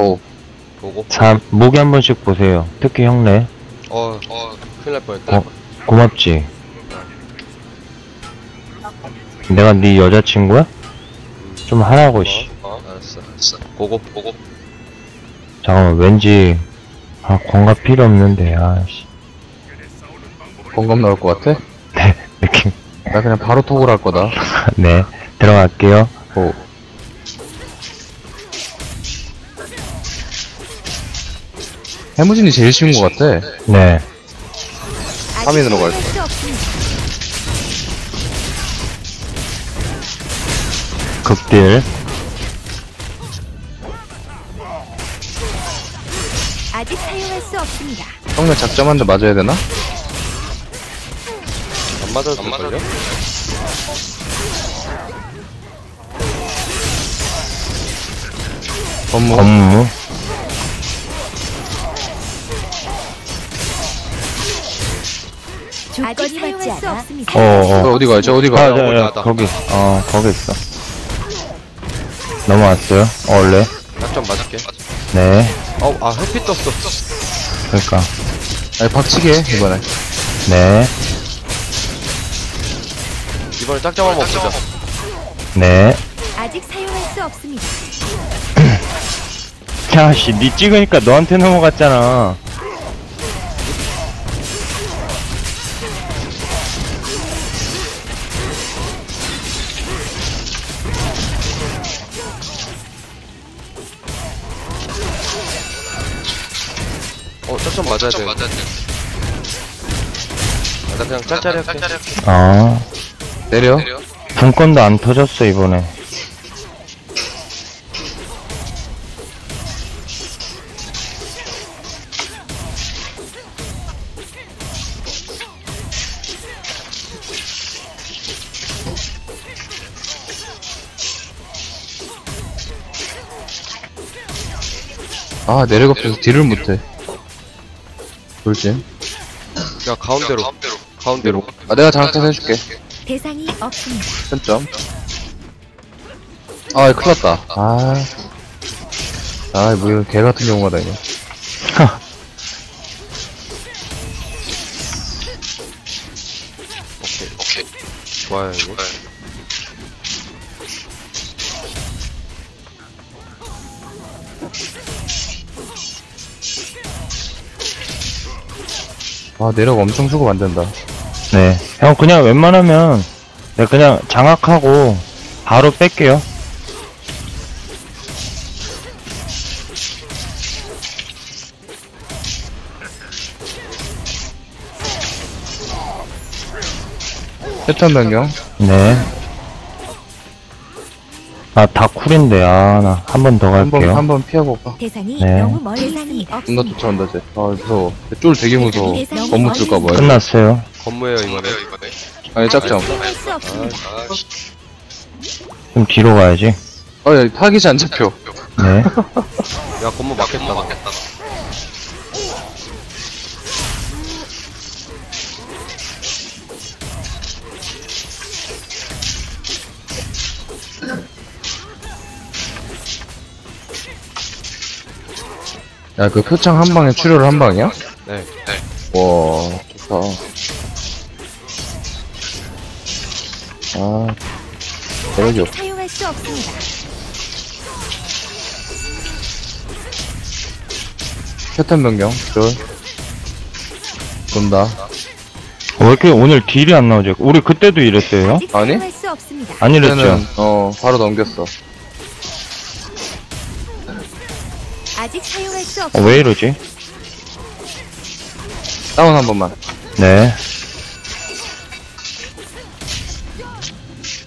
오. 보고 3 무기 한 번씩 보세요 특히 형네 어, 어 큰일 날 뻔했다 어. 고맙지 내가 네 여자친구야? 좀 하라고 씨 어, 알았어 알았어 보고 보고 잠깐만 왠지 아 공감 필요 없는데 아씨 공감 나올 것 같아? 네 느낌 나 그냥 바로 톡을 할 거다. 네 들어갈게요 오. 해무진이 제일 쉬운 것 같아. 네 화면으로 갈 아직 수 없습니다. 극딜 아직 사용할 수 없습니다. 형네 작점한테 맞아야 되나? 안 맞아도 될걸요? 업무. 업무 아직 사용할 수 없습니다. 어 어 어, 어디 가요? 저 어디 아, 가요? 네, 네, 나다. 거기, 어, 거기 있어. 넘어왔어요? 어, 원래? 약점 맞을게 네, 어우 아 햇빛 떴어 그러니까, 아니, 박치기 해, 이번에. 네, 이번에 한번 보자 네. 아직 사용할 수 없습니다. 야, 씨, 니 찍으니까 너한테 넘어갔잖아. 어 짝점 맞아야 돼 아, 나 그냥 짤짤이 할게 어, 내려. 분건도 안 터졌어, 이번에. 아, 내려가 없어서 딜을 못해. 돌진. 야 가운데로 가운데로 아, 내가 장악해서 해줄게. 대상이 없습니다. 편점. 아, 큰일 났다. 아. 아, 뭐 이런 개 같은 경우가 다니네. 좋아요 이거 아, 내려가 엄청 주고 만든다. 네. 형, 그냥 웬만하면, 내가 그냥 장악하고, 바로 뺄게요. 패턴 변경. 네. 아, 다 쿨인데, 아, 나 한 번 더 한 번, 갈게요. 한 번 피하고 가. 대상이 네. 너무 멀리 있습니다. 존나 쫓아온다, 쟤. 아, 무서워. 쫄 되게 무서워. 업무 쓸까봐. 끝났어요. 건무예요 이번에 아니, 짝점. 사용할 수 없습니다. 좀 뒤로 가야지. 아, 야, 타깃이 안 잡혀. 네. 야 건무 맞겠다 야, 그 표창 한 방에 출혈을 한 방이야? 네 와, 좋다. 아, 대박이 없 아직 사용할 수 없습니다. 패턴 변경. 쫄. 돈다. 왜 이렇게 오늘 딜이 안 나오죠? 우리 그때도 이랬어요? 아직 아니? 사용할 수 없습니다. 안 이랬죠? 그때는, 어, 바로 넘겼어. 사용할 수 어. 왜 이러지? 다운 한 번만. 네.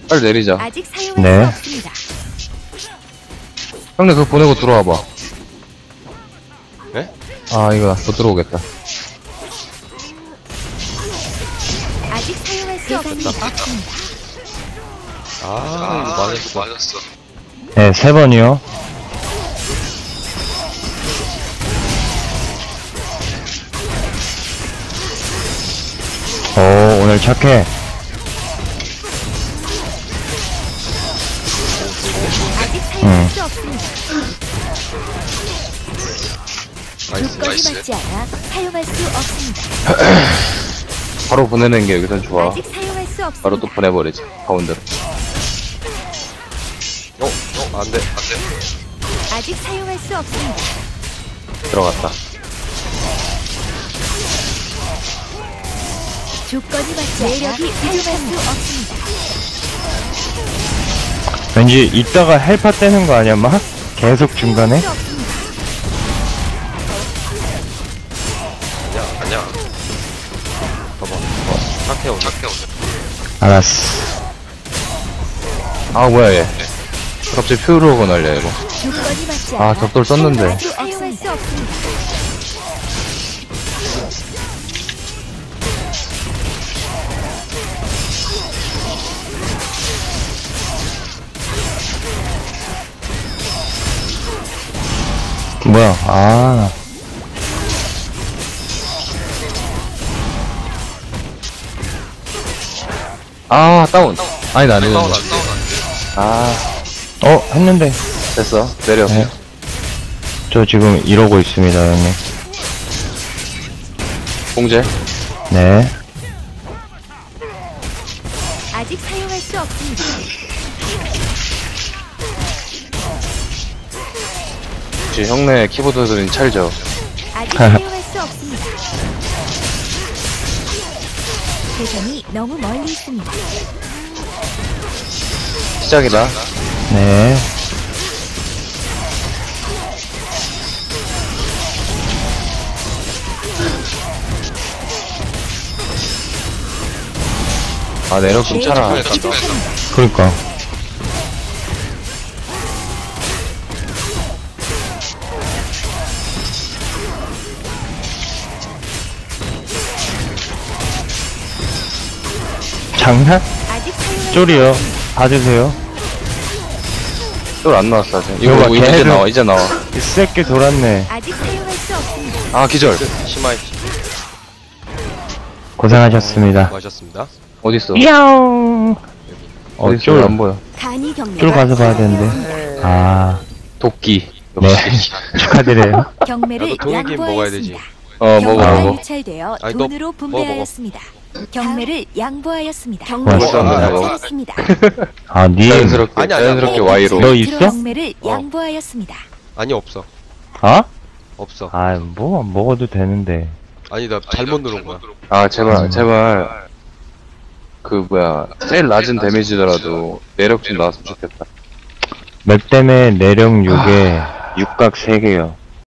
빨리 내리자. 아직 사용할 네. 수 없습니다. 형님 그거 보내고 들어와봐. 네? 아, 이거 못 들어오겠다. 아직 사용할 수 없습니다. 아 이거 맞았어 네, 세 번이요. 오, 오늘 착해. 아직 사용할 음. 수 없습니다. 나이스. 조건이 맞지 않아 사용할 수 없습니다. 바로 보내는 게 여기선 좋아. 아직 사용할 수 없습니다. 바로 또 보내버리지. 가운데로. 어, 어, 안 돼, 안 돼. 아직 사용할 수 없습니다. 들어갔다. 조건이 맞지 매력이 사용할 수 없습니다. 왠지 이따가 헬파 떼는 거 아니야, 막? 계속 중간에? 아니야, 아니야. 봐봐. 상태 오네. 알았어. 아, 뭐야, 얘. 갑자기 퓨로고 날려, 이거. 아, 벽돌 썼는데. 뭐야, 아. 아, 다운. 아니다, 아니다. 다운, 아니다. 안 다운, 안 돼. 아, 어, 했는데. 됐어. 내려. 네. 저 지금 이러고 있습니다, 형님. 공제. 네. 아직 사용할 수 없습니다. 역시 형네 키보드들은 찰져. 아직 사용할 수 없습니다. 대상이 너무 멀리 있습니다. 시작이다. 네. 아, 내려 좀 차라. 간다. 그러니까. 장난? 쫄이요. 봐주세요. 쫄 안 나왔어, 아직. 이거 봐, 이거, 이제 걔네들- 나와, 이제 나와. 이 새끼 돌았네. 아직 사용할 수 없습니다. 아, 기절. 심하이. 고생하셨습니다. 마셨습니다. 어딨어? 야옹. 어? 쫄. 안 보여. 간이 쫄 가서 봐야 되는데. 아, 도끼. 네. 축하드려요. 경매를 나도 동행기 먹어야 되지. 어, 먹어, 경매가 먹어. 유찰되어 아니, 너 돈으로. 분배하였습니다. 경매를 양보하였습니다. 고맙습니다. 경매를 먹어. 유찰했습니다. 아, 님. 자연스럽게, 아니, 아니, 자연스럽게 어, Y로. 너 있어? 경매를 어. 양보하였습니다. 아니, 없어. 어? 없어. 아, 뭐, 안 먹어도 되는데. 아니, 나 잘못 누른 거야. 아, 제발, 음. 제발. 그, 뭐야. 제일 낮은 데미지더라도 매력 좀 나왔으면 좋겠다. 맵 때문에 내령 6에 육각 3개요.